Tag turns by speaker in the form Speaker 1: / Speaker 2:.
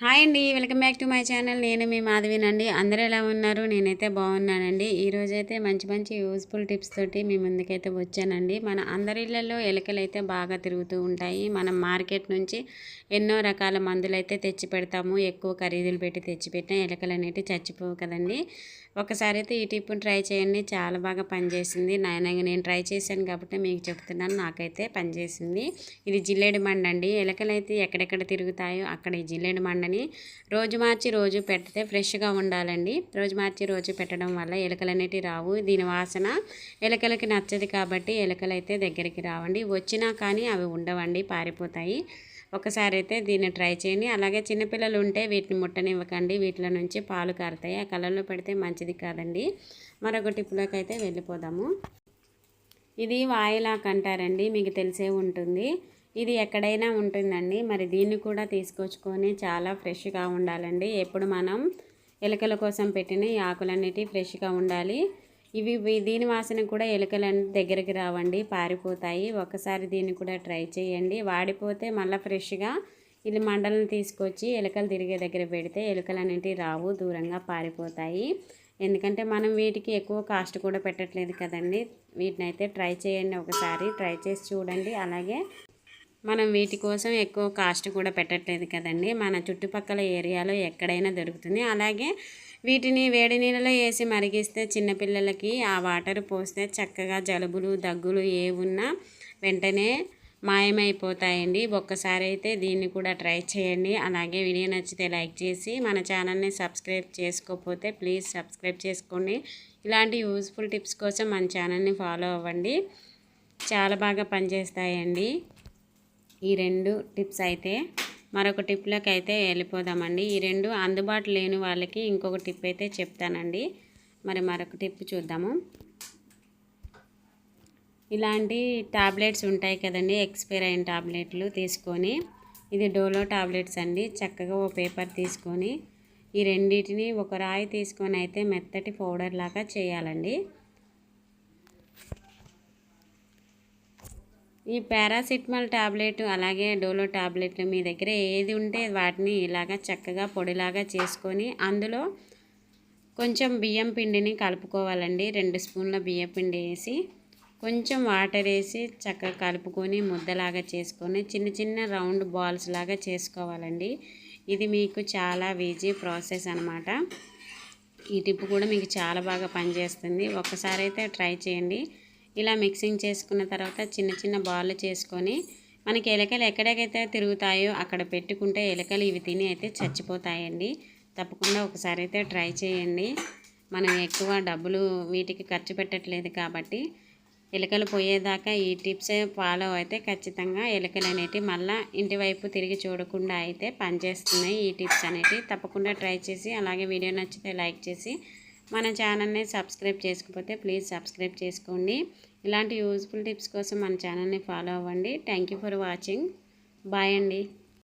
Speaker 1: Hi అండి welcome back to my channel. నేను మీ మాధవినండి. అందరూ ఎలా ఉన్నారు? నేనైతే బాగున్నానండి. ఈరోజైతే మంచి మంచి యూస్ఫుల్ టిప్స్ తోటి మీ ముందుకైతే వచ్చానండి. మన అందరి ఇళ్ళలో అయితే బాగా తిరుగుతూ ఉంటాయి. మనం మార్కెట్ నుంచి ఎన్నో రకాల మందులు అయితే తెచ్చి పెడతాము. ఎక్కువ ఖరీదులు పెట్టి తెచ్చిపెట్టిన ఎలకలు అనేవి చచ్చిపోవు కదండి. ఒకసారి అయితే ఈ టిప్ను ట్రై చేయండి. చాలా బాగా పనిచేసింది. నాయనగా నేను ట్రై చేశాను కాబట్టి మీకు చెప్తున్నాను. నాకైతే పనిచేసింది. ఇది జిల్లేడు మండ అండి ఎలకలు అయితే ఎక్కడెక్కడ తిరుగుతాయో అక్కడ ఈ జిల్లేడు మండని రోజు మార్చి రోజు పెడితే ఫ్రెష్గా ఉండాలండి. రోజు మార్చి రోజు పెట్టడం వల్ల ఎలుకలు అనేటివి రావు. దీని వాసన ఎలుకలకి నచ్చదు కాబట్టి ఎలుకలు అయితే దగ్గరికి రావండి. వచ్చినా కానీ అవి ఉండవండి పారిపోతాయి. ఒకసారి అయితే దీన్ని ట్రై చేయండి. అలాగే చిన్నపిల్లలు ఉంటే వీటిని ముట్టనివ్వకండి. వీటిలో నుంచి పాలు కారుతాయి. ఆ కలర్లో పెడితే మంచిది కాదండి. మరొక టిప్పులోకి అయితే వెళ్ళిపోదాము. ఇది వాయిలాక్ అంటారండి. మీకు తెలిసే ఉంటుంది. ఇది ఎక్కడైనా ఉంటుందండి. మరి దీన్ని కూడా తీసుకొచ్చుకొని చాలా ఫ్రెష్గా ఉండాలండి. ఎప్పుడు మనం ఎలుకల కోసం పెట్టిన ఈ ఆకులన్నిటి ఫ్రెష్గా ఉండాలి. ఇవి దీని వాసన కూడా ఎలుకలు దగ్గరికి రావండి పారిపోతాయి. ఒకసారి దీన్ని కూడా ట్రై చేయండి. వాడిపోతే మళ్ళీ ఫ్రెష్గా ఇది మండలను తీసుకొచ్చి ఎలుకలు తిరిగే దగ్గర పెడితే ఎలుకలు అనేటివి రావు దూరంగా పారిపోతాయి. ఎందుకంటే మనం వీటికి ఎక్కువ కాస్ట్ కూడా పెట్టట్లేదు కదండి. వీటిని అయితే ట్రై చేయండి ఒకసారి. ట్రై చేసి చూడండి. అలాగే మనం వీటి కోసం ఎక్కువ కాస్ట్ కూడా పెట్టట్లేదు కదండి. మన చుట్టుపక్కల ఏరియాలో ఎక్కడైనా దొరుకుతుంది. అలాగే వీటిని వేడి నీళ్ళలో వేసి మరిగిస్తే చిన్నపిల్లలకి ఆ వాటర్ పోస్తే చక్కగా జలుబులు దగ్గులు ఏ ఉన్నా వెంటనే మాయమైపోతాయండి. ఒక్కసారి అయితే దీన్ని కూడా ట్రై చేయండి. అలాగే వీడియో నచ్చితే లైక్ చేసి మన ఛానల్ని సబ్స్క్రైబ్ చేసుకోకపోతే ప్లీజ్ సబ్స్క్రైబ్ చేసుకోండి. ఇలాంటి యూస్ఫుల్ టిప్స్ కోసం మన ఛానల్ని ఫాలో అవ్వండి. చాలా బాగా పనిచేస్తాయండి. ఈ రెండు టిప్స్ అయితే మరొక టిప్లోకి అయితే వెళ్ళిపోదామండి. ఈ రెండు అందుబాటు లేని వాళ్ళకి ఇంకొక టిప్ అయితే చెప్తానండి. మరి మరొక టిప్ చూద్దాము. ఇలాంటి టాబ్లెట్స్ ఉంటాయి కదండి ఎక్స్పైర్ అయిన టాబ్లెట్లు తీసుకొని ఇది డోలో టాబ్లెట్స్ అండి చక్కగా ఓ పేపర్ తీసుకొని ఈ రెండింటిని ఒక రాయి తీసుకొని అయితే మెత్తటి పౌడర్ లాగా చేయాలండి. ఈ పారాసిటమాల్ టాబ్లెట్ అలాగే డోలో టాబ్లెట్లు మీ దగ్గర ఏది ఉంటే వాటిని ఇలాగా చక్కగా పొడిలాగా చేసుకొని అందులో కొంచెం బియ్యం పిండిని కలుపుకోవాలండి. రెండు స్పూన్ల బియ్యం పిండి వేసి కొంచెం వాటర్ వేసి చక్కగా కలుపుకొని ముద్దలాగా చేసుకొని చిన్న చిన్న రౌండ్ బాల్స్ లాగా చేసుకోవాలండి. ఇది మీకు చాలా ఈజీ ప్రాసెస్ అనమాట ఈ టిప్ కూడా మీకు చాలా బాగా పనిచేస్తుంది. ఒకసారి అయితే ట్రై చేయండి. ఇలా మిక్సింగ్ చేసుకున్న తర్వాత చిన్న చిన్న బాల్ చేసుకొని మనకి ఎలకలు ఎక్కడికైతే తిరుగుతాయో అక్కడ పెట్టుకుంటే ఎలకలు ఇవి తిని అయితే చచ్చిపోతాయండి. తప్పకుండా ఒకసారి అయితే ట్రై చేయండి. మనం ఎక్కువ డబ్బులు వీటికి ఖర్చు పెట్టట్లేదు కాబట్టి ఎలుకలు పోయేదాకా ఈ టిప్స్ ఫాలో అయితే ఖచ్చితంగా ఎలుకలు అనేటివి మళ్ళీ ఇంటి వైపు తిరిగి చూడకుండా అయితే పనిచేస్తున్నాయి ఈ టిప్స్ అనేటివి. తప్పకుండా ట్రై చేసి అలాగే వీడియో నచ్చితే లైక్ చేసి మన ఛానల్ని సబ్స్క్రైబ్ చేసుకోకపోతే ప్లీజ్ సబ్స్క్రైబ్ చేసుకోండి. ఇలాంటి యూజ్ఫుల్ టిప్స్ కోసం మన ఛానల్ని ఫాలో అవ్వండి. Thank for watching. బాయ్ అండి.